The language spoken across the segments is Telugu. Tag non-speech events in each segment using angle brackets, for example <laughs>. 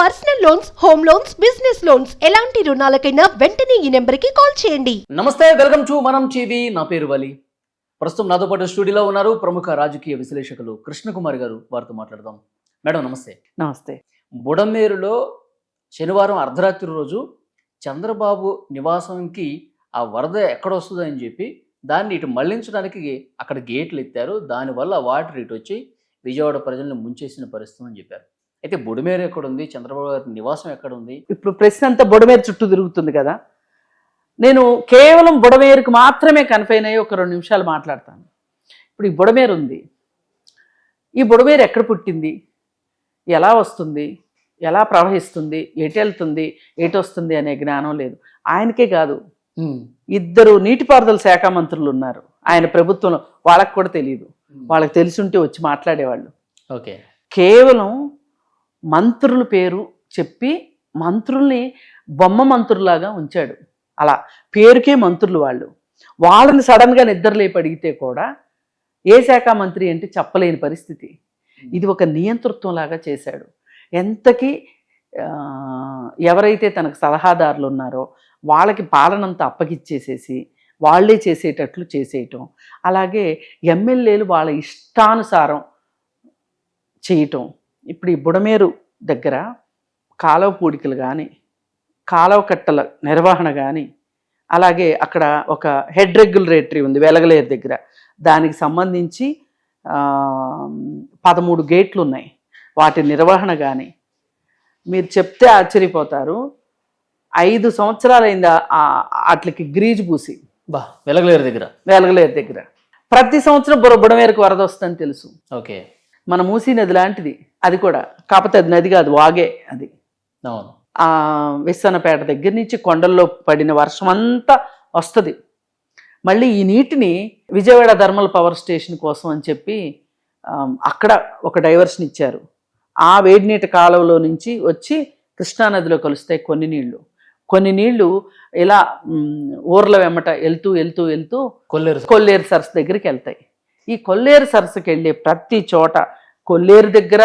Personal loans home loans business loans ఎలాంటి రుణాలకైనా వెంటనే ఈ నెంబర్కి కాల్ చేయండి. నమస్తే వెల్కమ్ టు మనం టీవీ. నా పేరు వలి. ప్రస్తుతం నాతో పాటు స్టూడియోలో ఉన్నారు ప్రముఖ రాజకీయ విశ్లేషకులు కృష్ణకుమార్ గారు. వారితో మాట్లాడదాం. మేడం నమస్తే. నమస్తే. బుడమేరులో శనివారం అర్ధరాత్రి రోజు చంద్రబాబు నివాసంకి ఆ వరద ఎక్కడ వస్తుందని చెప్పి దాన్ని ఇటు మళ్ళించడానికి అక్కడ గేట్లు ఎత్తారు. దానివల్ల వాటర్ ఇటు వచ్చి విజయవాడ ప్రజలను ముంచేసిన పరిస్థితి అని చెప్పారు. అయితే బుడమేరు ఎక్కడ ఉంది చంద్రబాబు గారి నివాసం ఎక్కడ ఉంది ఇప్పుడు ప్రశ్న అంతా బుడమేరు చుట్టూ తిరుగుతుంది కదా. నేను కేవలం బుడమేరుకు మాత్రమే కన్ఫైన్ అయ్యి ఒక రెండు నిమిషాలు మాట్లాడతాను. ఇప్పుడు ఈ బుడమేరు ఉంది. ఈ బుడమేరు ఎక్కడ పుట్టింది? ఎలా వస్తుంది? ఎలా ప్రవహిస్తుంది? ఎటు వెళ్తుంది? ఎటు వస్తుంది అనే జ్ఞానం లేదు. ఆయనకే కాదు. ఇద్దరు నీటిపారుదల శాఖ మంత్రులు ఉన్నారు. ఆయన ప్రభుత్వంలో వాళ్ళకి కూడా తెలియదు వాళ్ళకి తెలిసి ఉంటే వచ్చి మాట్లాడేవాళ్ళు. ఓకే. కేవలం మంత్రుల పేరు చెప్పి మంత్రుల్ని బొమ్మ మంత్రులాగా ఉంచాడు. అలా పేరుకే మంత్రులు వాళ్ళు. వాళ్ళని సడన్గా నిద్రలేపి అడిగితే కూడా ఏ శాఖ మంత్రి అంటే చెప్పలేని పరిస్థితి. ఇది ఒక నియంతృత్వం లాగా చేశాడు. ఎంతకీ ఎవరైతే తనకు సలహాదారులు ఉన్నారో వాళ్ళకి పాలనంతా అప్పగిచ్చేసేసి వాళ్ళే చేసేటట్లు చేసేయటం. అలాగే ఎమ్మెల్యేలు వాళ్ళ ఇష్టానుసారం చేయటం. ఇప్పుడు ఈ బుడమేరు దగ్గర కాలువ పూడికలు కానీ కాలువ కట్టల నిర్వహణ కానీ అలాగే అక్కడ ఒక హెడ్ రెగ్యులేటరీ ఉంది వెలగలేరు దగ్గర. దానికి సంబంధించి పదమూడు గేట్లు ఉన్నాయి. వాటి నిర్వహణ కానీ మీరు చెప్తే ఆశ్చర్యపోతారు. ఐదు సంవత్సరాలైంది వాటికి గ్రీజు పూసి. బా వెలగలేరు దగ్గర. వెలగలేరు దగ్గర. ప్రతి సంవత్సరం బుర బుడమేరకు వరద వస్తుందని తెలుసు. ఓకే. మన మూసీ నది లాంటిది. అది కూడా. కాకపోతే అది నది కాదు వాగే అది. అవును. ఆ విస్సన్నపేట దగ్గర నుంచి కొండల్లో పడిన వర్షం అంతా వస్తుంది. మళ్ళీ ఈ నీటిని విజయవాడ థర్మల్ పవర్ స్టేషన్ కోసం అని చెప్పి అక్కడ ఒక డైవర్షన్ ఇచ్చారు. ఆ వేడి నీటి కాలువలో నుంచి వచ్చి కృష్ణానదిలో కలుస్తాయి కొన్ని నీళ్ళు. కొన్ని నీళ్ళు ఇలా ఊర్ల వెమ్మట వెళ్తూ వెళ్తూ వెళ్తూ కొల్లేరు కొల్లేరు సరస్సు దగ్గరికి వెళ్తాయి. ఈ కొల్లేరు సరస్సుకి వెళ్ళే ప్రతి చోట కొల్లేరు దగ్గర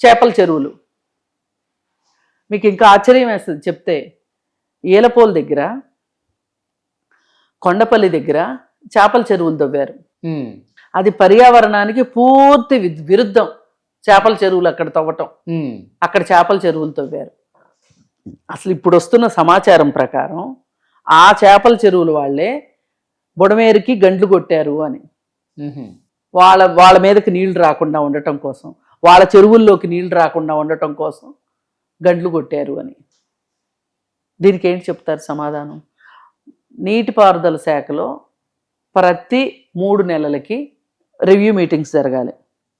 చేపల చెరువులు. మీకు ఇంకా ఆశ్చర్యం వేస్తుంది చెప్తే ఈలపోల్ దగ్గర కొండపల్లి దగ్గర చేపల చెరువులు తవ్వారు. అది పర్యావరణానికి పూర్తి విరుద్ధం చేపల చెరువులు అక్కడ తవ్వటం. అక్కడ చేపల చెరువులు తవ్వారు. అసలు ఇప్పుడు వస్తున్న సమాచారం ప్రకారం ఆ చేపల చెరువులు వాళ్ళే బుడమేరుకి గండ్లు కొట్టారు అని. వాళ్ళ వాళ్ళ మీదకి నీళ్ళు రాకుండా ఉండటం కోసం వాళ్ళ చెరువుల్లోకి నీళ్ళు రాకుండా ఉండటం కోసం గండ్లు కొట్టారు అని. దీనికి ఏంటి చెప్తారు సమాధానం? నీటిపారుదల శాఖలో ప్రతి మూడు నెలలకి రివ్యూ మీటింగ్స్ జరగాలి.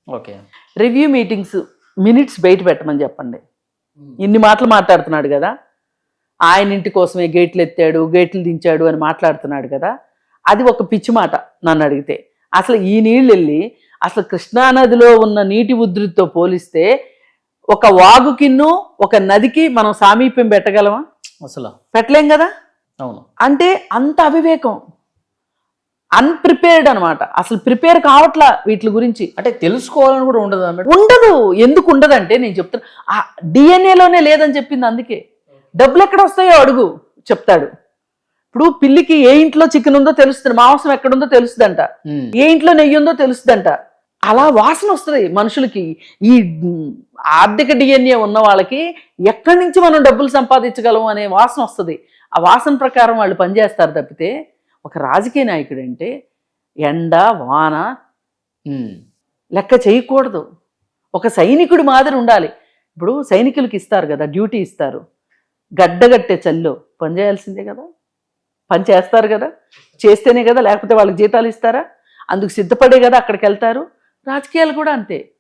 ఓకే. రివ్యూ మీటింగ్స్ మినిట్స్ బయట పెట్టమని చెప్పండి. ఇన్ని మాటలు మాట్లాడుతున్నాడు కదా? ఆయన ఇంటి కోసమే గేట్లు ఎత్తాడు గేట్లు దించాడు అని మాట్లాడుతున్నాడు కదా? అది ఒక పిచ్చి మాట నన్ను అడిగితే. అసలు ఈ నీళ్ళు వెళ్ళి అసలు కృష్ణానదిలో ఉన్న నీటి ఉధృతితో పోలిస్తే ఒక వాగుకిన్ను ఒక నదికి మనం సామీప్యం పెట్టగలమా? అసలు. పెట్టలేం కదా? అవును. అంటే అంత అవివేకం. అన్ప్రిపేర్డ్ అన్నమాట. అసలు ప్రిపేర్ కావట్లా వీటి గురించి? అంటే తెలుసుకోవాలని కూడా ఉండదా ఉండదు. ఎందుకు ఉండదంటే నేను చెప్తున్నా. ఆ డిఎన్ఏలోనే లేదని చెప్పింది అందుకే. డబ్బులు ఎక్కడ వస్తాయో అడుగు చెప్తాడు. ఇప్పుడు పిల్లికి ఏ ఇంట్లో చికెన్ ఉందో తెలుస్తుంది మాంసం ఎక్కడుందో తెలుస్తుందంట. ఏ ఇంట్లో నెయ్యి ఉందో తెలుస్తుందంట. అలా వాసన వస్తుంది మనుషులకి. ఈ ఆర్థిక డిఎన్ఏ ఉన్న వాళ్ళకి ఎక్కడి నుంచి మనం డబ్బులు సంపాదించగలం అనే వాసన వస్తుంది. ఆ వాసన ప్రకారం వాళ్ళు పనిచేస్తారు తప్పితే ఒక రాజకీయ నాయకుడు అంటే ఎండ వాన లెక్క చేయకూడదు. ఒక సైనికుడి మాదిరి ఉండాలి. ఇప్పుడు సైనికులకి ఇస్తారు కదా డ్యూటీ ఇస్తారు. గడ్డగట్టే చల్లో పని చేయాల్సిందే కదా. పని చేస్తారు కదా? చేస్తేనే కదా? లేకపోతే వాళ్ళకి జీతాలు ఇస్తారా? అందుకు సిద్ధపడే కదా అక్కడికి వెళ్తారు? రాజకీయాలు కూడా అంతే.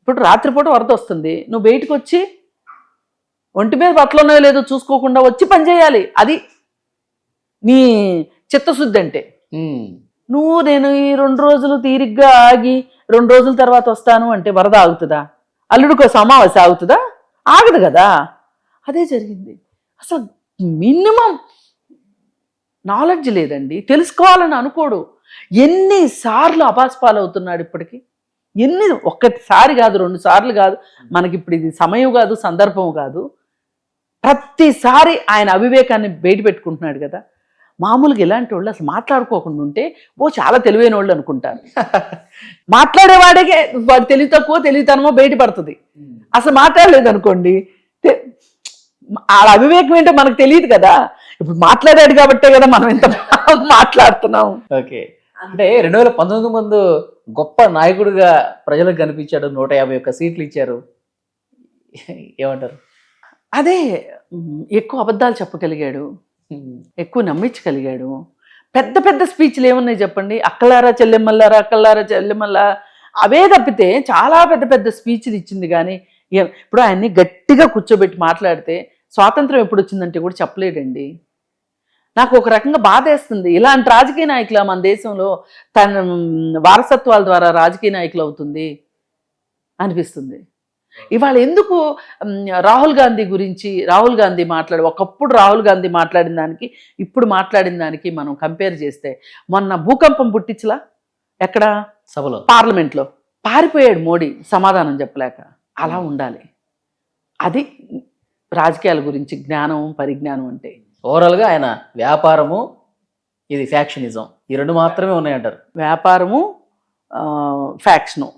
ఇప్పుడు రాత్రిపూట వరద వస్తుంది. నువ్వు బయటకు వచ్చి ఒంటి మీద బట్టలు ఉన్నాయో లేదో చూసుకోకుండా వచ్చి పని చేయాలి. అది నీ చిత్తశుద్ధి అంటే. నువ్వు నేను ఈ రెండు రోజులు తీరిగ్గా ఆగి రెండు రోజుల తర్వాత వస్తాను అంటే వరద ఆగుతుందా? అల్లుడికో అమావాస్య ఆగుతుందా? ఆగదు కదా? అదే జరిగింది. అసలు మినిమం నాలెడ్జ్ లేదండి. తెలుసుకోవాలని అనుకోడు. ఎన్నిసార్లు అపాస్పాలు అవుతున్నాడు ఇప్పటికి? ఎన్ని ఒక్కసారి కాదు రెండు సార్లు కాదు. మనకి ఇప్పుడు ఇది సమయం కాదు సందర్భం కాదు. ప్రతిసారి ఆయన అవివేకాన్ని బయట పెట్టుకుంటున్నాడు కదా. మామూలుగా ఇలాంటి వాళ్ళు అసలు మాట్లాడుకోకుండా ఉంటే ఓ చాలా తెలివైన వాళ్ళు అనుకుంటారు. <laughs> మాట్లాడేవాడికే వాడు తెలివి తక్కువ తెలివితనమో బయటపడుతుంది అసలు మాట్లాడలేదు అనుకోండి ఆ అవివేకం ఏంటో మనకు తెలియదు కదా. ఇప్పుడు మాట్లాడాడు కాబట్టే కదా మనం ఇంత మాట్లాడుతున్నాం. ఓకే. అంటే రెండు వేల పంతొమ్మిది ముందు గొప్ప నాయకుడిగా ప్రజలకు కనిపించాడు నూట యాభై ఒక్క సీట్లు ఇచ్చారు. ఏమంటారు? అదే ఎక్కువ అబద్ధాలు చెప్పగలిగాడు ఎక్కువ నమ్మించగలిగాడు. పెద్ద పెద్ద స్పీచ్లు ఏమున్నాయి చెప్పండి? అక్కలారా చెల్లెమ్మల్లారా అక్కలారా చెల్లెమ్మల్లా? అవే తప్పితే చాలా పెద్ద పెద్ద స్పీచ్లు ఇచ్చింది కానీ ఇప్పుడు ఆయన్ని గట్టిగా కూర్చోబెట్టి మాట్లాడితే స్వాతంత్రం ఎప్పుడు వచ్చిందంటే కూడా చెప్పలేడండి. నాకు ఒక రకంగా బాధేస్తుంది. ఇలాంటి రాజకీయ నాయకుల మన దేశంలో తన వారసత్వాల ద్వారా రాజకీయ నాయకులు అవుతుంది అనిపిస్తుంది. ఇవాళ ఎందుకు రాహుల్ గాంధీ గురించి రాహుల్ గాంధీ మాట్లాడి ఒకప్పుడు రాహుల్ గాంధీ మాట్లాడిన దానికి ఇప్పుడు మాట్లాడిన దానికి మనం కంపేర్ చేస్తే మొన్న భూకంపం పుట్టించలా? ఎక్కడ? సభలో. పార్లమెంట్లో. పారిపోయాడు మోడీ సమాధానం చెప్పలేక. అలా ఉండాలి. అది రాజకీయాల గురించి జ్ఞానం పరిజ్ఞానం అంటే. ఓవరాల్గా ఆయన వ్యాపారము ఇది ఫ్యాక్షనిజం. ఈ రెండు మాత్రమే ఉన్నాయంటారు. వ్యాపారము ఫ్యాక్షను.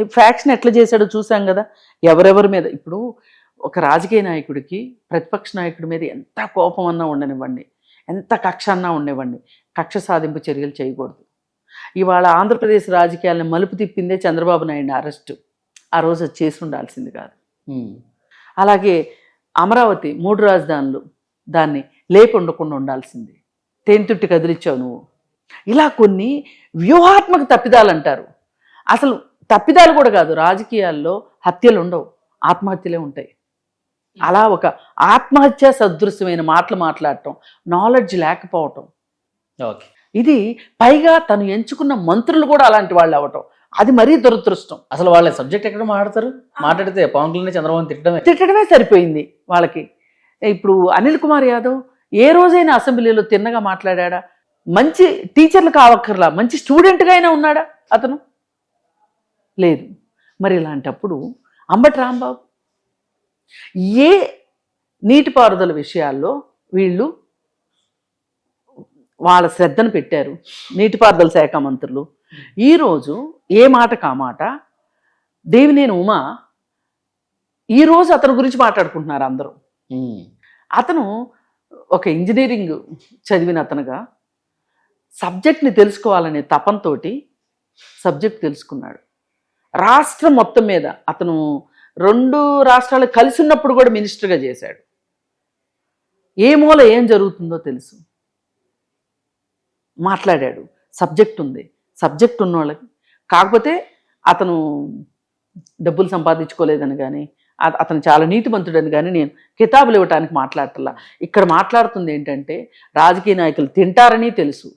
ఈ ఫ్యాక్షన్ ఎట్లా చేశాడో చూసాం కదా. ఎవరెవరి మీద? ఇప్పుడు ఒక రాజకీయ నాయకుడికి ప్రతిపక్ష నాయకుడి మీద ఎంత కోపం అన్నా ఉండనివ్వండి. ఎంత కక్ష అన్నా ఉండనివ్వండి. కక్ష సాధింపు చర్యలు చేయకూడదు. ఇవాళ ఆంధ్రప్రదేశ్ రాజకీయాలను మలుపు తిప్పిందే చంద్రబాబు నాయుడు అరెస్టు. ఆ రోజు అది చేసి ఉండాల్సింది కాదు. అలాగే అమరావతి మూడు రాజధానులు. దాన్ని లేపి ఉండకుండా ఉండాల్సింది తేనెతుట్టి కదిలిచ్చావు నువ్వు. ఇలా కొన్ని వ్యూహాత్మక తప్పిదాలు అంటారు అసలు తప్పిదాలు కూడా కాదు రాజకీయాల్లో హత్యలు ఉండవు ఆత్మహత్యలే ఉంటాయి. అలా ఒక ఆత్మహత్య సదృశ్యమైన మాటలు మాట్లాడటం నాలెడ్జ్ లేకపోవటం. ఓకే. ఇది పైగా తను ఎంచుకున్న మంత్రులు కూడా అలాంటి వాళ్ళు అవ్వటం. అది మరీ దురదృష్టం. అసలు వాళ్ళ సబ్జెక్ట్ ఎక్కడ మాట్లాడతారు? మాట్లాడితే పవన్ కళ్యాణ్ చంద్రబాబు తిట్టడమే. తిట్టడమే సరిపోయింది వాళ్ళకి. ఇప్పుడు అనిల్ కుమార్ యాదవ్ ఏ రోజైనా అసెంబ్లీలో తిన్నగా మాట్లాడా మంచి టీచర్లు కావక్కర్లా? మంచి స్టూడెంట్గా అయినా ఉన్నాడా అతను? లేదు. మరి ఇలాంటప్పుడు అంబటి రాంబాబు ఏ నీటిపారుదల విషయాల్లో వీళ్ళు వాళ్ళ శ్రద్ధను పెట్టారు? నీటిపారుదల శాఖ మంత్రులు. ఈరోజు ఏ మాట కామాట దేవినేని ఉమా ఈరోజు అతని గురించి మాట్లాడుకుంటున్నారు అందరూ. అతను ఒక ఇంజనీరింగ్ చదివిన అతనుగా సబ్జెక్ట్ని తెలుసుకోవాలనే తపంతో సబ్జెక్ట్ తెలుసుకున్నాడు. రాష్ట్రం మొత్తం మీద అతను రెండు రాష్ట్రాలు కలిసి ఉన్నప్పుడు కూడా మినిస్టర్గా చేశాడు. ఏ మూల ఏం జరుగుతుందో తెలుసు. మాట్లాడాడు. సబ్జెక్ట్ ఉంది. సబ్జెక్ట్ ఉన్నోళ్ళకి. కాకపోతే అతను డబ్బులు సంపాదించుకోలేదని కానీ అతను చాలా నీతిమంతుడని కానీ నేను కితాబులు ఇవ్వటానికి మాట్లాడటల్లా ఇక్కడ మాట్లాడుతుంది ఏంటంటే రాజకీయ నాయకులు తింటారని తెలుసు.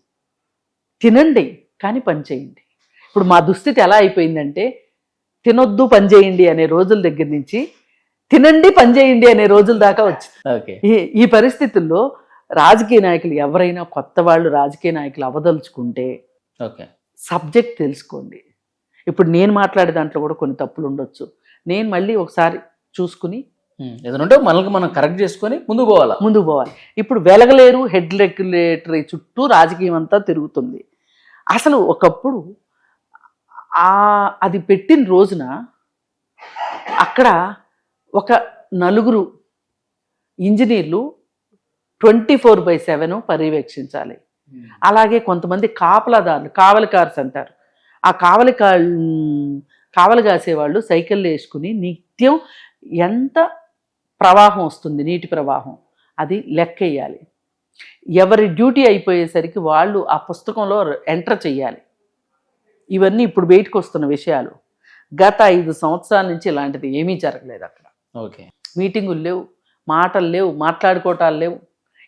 తినండి కానీ పని చేయండి. ఇప్పుడు మా దుస్థితి ఎలా అయిపోయిందంటే తినొద్దు పని చేయండి అనే రోజుల దగ్గర నుంచి తినండి పని చేయండి అనే రోజుల దాకా వచ్చింది. ఓకే. ఈ ఈ పరిస్థితుల్లో రాజకీయ నాయకులు ఎవరైనా కొత్త వాళ్ళు రాజకీయ నాయకులు అవదలుచుకుంటే ఓకే. సబ్జెక్ట్ తెలుసుకోండి. ఇప్పుడు నేను మాట్లాడే దాంట్లో కూడా కొన్ని తప్పులు ఉండొచ్చు. నేను మళ్ళీ ఒకసారి చూసుకుని. ఏదైనా ఉంటే మనల్ని మనం కరెక్ట్ చేసుకొని ముందుకు పోవాలా? ముందుకు పోవాలి. ఇప్పుడు వెలగలేరు హెడ్ రెగ్యులేటరీ చుట్టూ రాజకీయం అంతా తిరుగుతుంది. అసలు ఒకప్పుడు ఆ అది పెట్టిన రోజున అక్కడ ఒక నలుగురు ఇంజనీర్లు ట్వంటీ ఫోర్ బై సెవెన్ పర్యవేక్షించాలి. అలాగే కొంతమంది కాపలాదారులు కావలికార్స్ అంటారు. ఆ కావలి కావలి కాసేవాళ్ళు సైకిళ్ళు వేసుకుని నిత్యం ఎంత ప్రవాహం వస్తుంది నీటి ప్రవాహం అది లెక్క వేయాలి ఎవరి డ్యూటీ అయిపోయేసరికి వాళ్ళు ఆ పుస్తకంలో ఎంటర్ చెయ్యాలి. ఇవన్నీ ఇప్పుడు బయటకు వస్తున్న విషయాలు. గత ఐదు సంవత్సరాల నుంచి ఇలాంటిది ఏమీ జరగలేదు అక్కడ. ఓకే. మీటింగులు లేవు మాటలు లేవు మాట్లాడుకోవటాలు లేవు.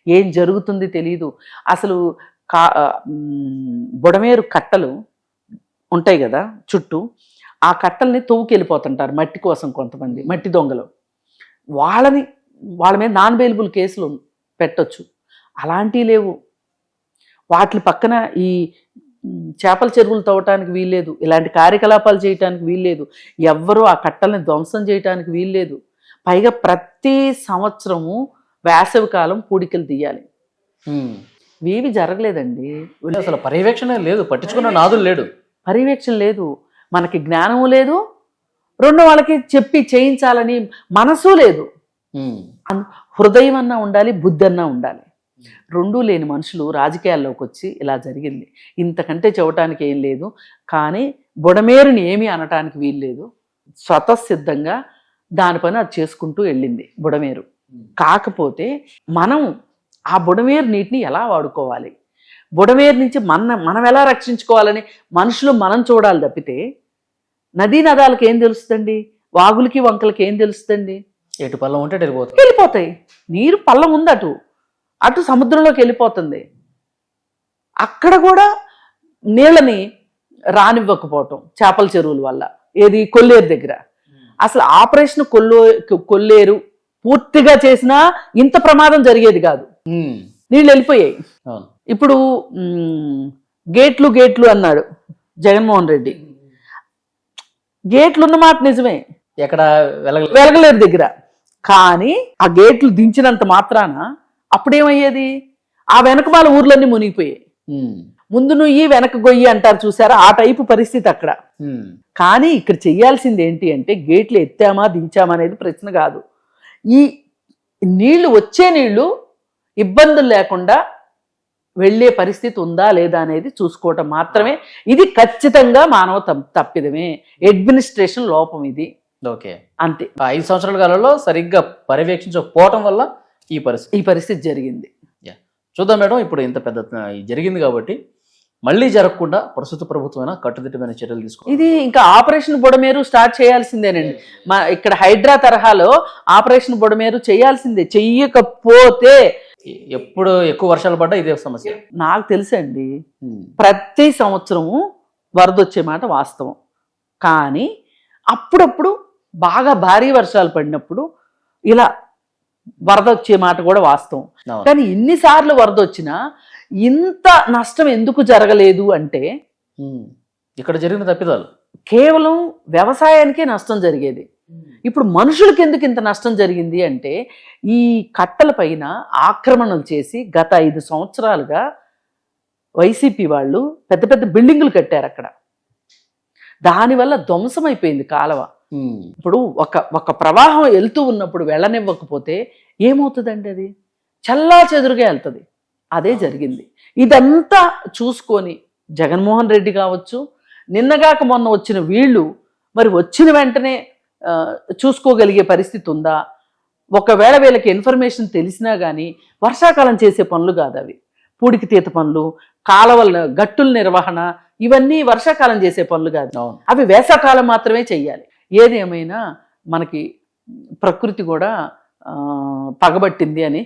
ఏం జరుగుతుంది తెలియదు అసలు కా బుడమేరు కట్టలు ఉంటాయి కదా చుట్టూ. ఆ కట్టల్ని తవ్వుకెళ్ళిపోతుంటారు మట్టి కోసం కొంతమంది మట్టి దొంగలు. వాళ్ళని వాళ్ళ మీద నాన్ బెయిలబుల్ కేసులు పెట్టొచ్చు. అలాంటివి లేవు. వాటి పక్కన ఈ చేపల చెరువులు తవ్వటానికి వీల్లేదు ఇలాంటి కార్యకలాపాలు చేయటానికి వీల్లేదు ఎవ్వరూ ఆ కట్టల్ని ధ్వంసం చేయటానికి వీల్లేదు. పైగా ప్రతి సంవత్సరము వేసవి కాలం పూడికలు తీయాలి. ఇవేవి జరగలేదండి. అసలు పర్యవేక్షణ లేదు పట్టించుకున్న నాదులు లేడు. పర్యవేక్షణ లేదు. మనకి జ్ఞానము లేదు రెండు వాళ్ళకి చెప్పి చేయించాలని మనసు లేదు. హృదయం అన్నా ఉండాలి బుద్ధి అన్నా ఉండాలి. రెండూ లేని మనుషులు రాజకీయాల్లోకి వచ్చి ఇలా జరిగింది. ఇంతకంటే చెప్పటానికి ఏం లేదు. కానీ బుడమేరుని ఏమీ అనటానికి వీల్లేదు స్వతసిద్ధంగా దాని పని అది చేసుకుంటూ వెళ్ళింది బుడమేరు. కాకపోతే మనం ఆ బుడమేరు నీటిని ఎలా వాడుకోవాలి? బుడమేరు నుంచి మన మనం ఎలా రక్షించుకోవాలని మనుషులు మనం చూడాలి తప్పితే నదీ నదాలకు ఏం తెలుస్తుందండి? వాగులకి వంకలకి ఏం తెలుస్తుందండి? ఎటు పల్లం ఉంటే అటు వెళ్ళిపోతాం వెళ్ళిపోతాయి. నీరు పల్లం ఉంది అటు. అటు సముద్రంలోకి వెళ్ళిపోతుంది. అక్కడ కూడా నీళ్ళని రానివ్వకపోవటం చేపల చెరువుల వల్ల. ఏది? కొల్లేరు దగ్గర. అసలు ఆపరేషన్ కొల్లో కొల్లేరు పూర్తిగా చేసినా ఇంత ప్రమాదం జరిగేది కాదు. నీళ్ళు వెళ్ళిపోయాయి. ఇప్పుడు గేట్లు గేట్లు అన్నాడు జగన్మోహన్ రెడ్డి. గేట్లు ఉన్న మాట నిజమే. ఎక్కడ వెలగ వెలగలేరు దగ్గర. కానీ ఆ గేట్లు దించినంత మాత్రాన అప్పుడేమయ్యేది? ఆ వెనక వాళ్ళ ఊర్లన్నీ మునిగిపోయాయి. ముందు నువ్వు వెనక గొయ్యి అంటారు చూసారా? ఆ టైపు పరిస్థితి అక్కడ. కానీ ఇక్కడ చెయ్యాల్సింది ఏంటి అంటే గేట్లు ఎత్తామా దించామా అనేది ప్రశ్న కాదు. ఈ నీళ్ళు వచ్చే నీళ్ళు ఇబ్బందులు లేకుండా వెళ్ళే పరిస్థితి ఉందా లేదా అనేది చూసుకోవటం మాత్రమే. ఇది ఖచ్చితంగా మానవ తప్- తప్పిదమే. అడ్మినిస్ట్రేషన్ లోపం ఇది. ఓకే. అంతే. ఐదు సంవత్సరాల కాలంలో సరిగ్గా పర్యవేక్షించకపోవటం వల్ల ఈ పరిస్థితి. ఈ పరిస్థితి జరిగింది. చూద్దాం మేడం ఇప్పుడు ఇంత పెద్ద జరిగింది కాబట్టి మళ్ళీ జరగకుండా ప్రస్తుత ప్రభుత్వమైన కట్టుదిట్టమైన చర్యలు తీసుకోవాలి. ఇది ఇంకా ఆపరేషన్ బుడమేరు స్టార్ట్ చేయాల్సిందేనండి. మా ఇక్కడ హైడ్రా తరహాలో ఆపరేషన్ బుడమేరు చేయాల్సిందే. చెయ్యకపోతే ఎప్పుడు ఎక్కువ వర్షాలు పడ్డా ఇదే సమస్య నాకు తెలుసండి. ప్రతి సంవత్సరము వరద వచ్చే మాట వాస్తవం కానీ అప్పుడప్పుడు బాగా భారీ వర్షాలు పడినప్పుడు ఇలా వరద వచ్చే మాట కూడా వాస్తవం. కానీ ఎన్నిసార్లు వరద వచ్చినా ఇంత నష్టం ఎందుకు జరగలేదు అంటే. ఇక్కడ జరిగిన తప్పిదాలు కేవలం వ్యవసాయానికే నష్టం జరిగేది ఇప్పుడు మనుషులకి ఎందుకు ఇంత నష్టం జరిగింది అంటే ఈ కట్టల పైన ఆక్రమణలు చేసి గత ఐదు సంవత్సరాలుగా వైసీపీ వాళ్ళు పెద్ద పెద్ద బిల్డింగులు కట్టారు అక్కడ. దానివల్ల ధ్వంసమైపోయింది కాలువ. ఇప్పుడు ఒక ఒక ప్రవాహం వెళ్తూ ఉన్నప్పుడు వెళ్ళనివ్వకపోతే ఏమవుతుందండి అది? చల్లా చెదురుగా వెళ్తుంది. అదే జరిగింది. ఇదంతా చూసుకొని జగన్మోహన్ రెడ్డి కావచ్చు నిన్నగాక మొన్న వచ్చిన వీళ్ళు మరి వచ్చిన వెంటనే చూసుకోగలిగే పరిస్థితి ఉందా? ఒకవేళ వీళ్ళకి ఇన్ఫర్మేషన్ తెలిసినా కానీ వర్షాకాలం చేసే పనులు కాదు అవి. పూడికి తీత పనులు కాలవల గట్టుల నిర్వహణ ఇవన్నీ వర్షాకాలం చేసే పనులు కాదు. అవి వేసవకాలం మాత్రమే చెయ్యాలి. ఏది ఏమైనా మనకి ప్రకృతి కూడా పగబట్టింది అని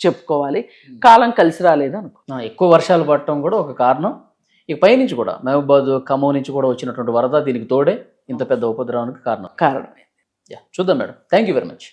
చెప్పుకోవాలి. కాలం కలిసి రాలేదు అనుకో. ఎక్కువ వర్షాలు పడటం కూడా ఒక కారణం. ఇక పైనుంచి కూడా మహబూబాద్ ఖమ్మం నుంచి కూడా వచ్చినటువంటి వరద దీనికి తోడే ఇంత పెద్ద ఉపద్రవానికి కారణం. కారణమైంది. యా చూద్దాం madam. Thank you very much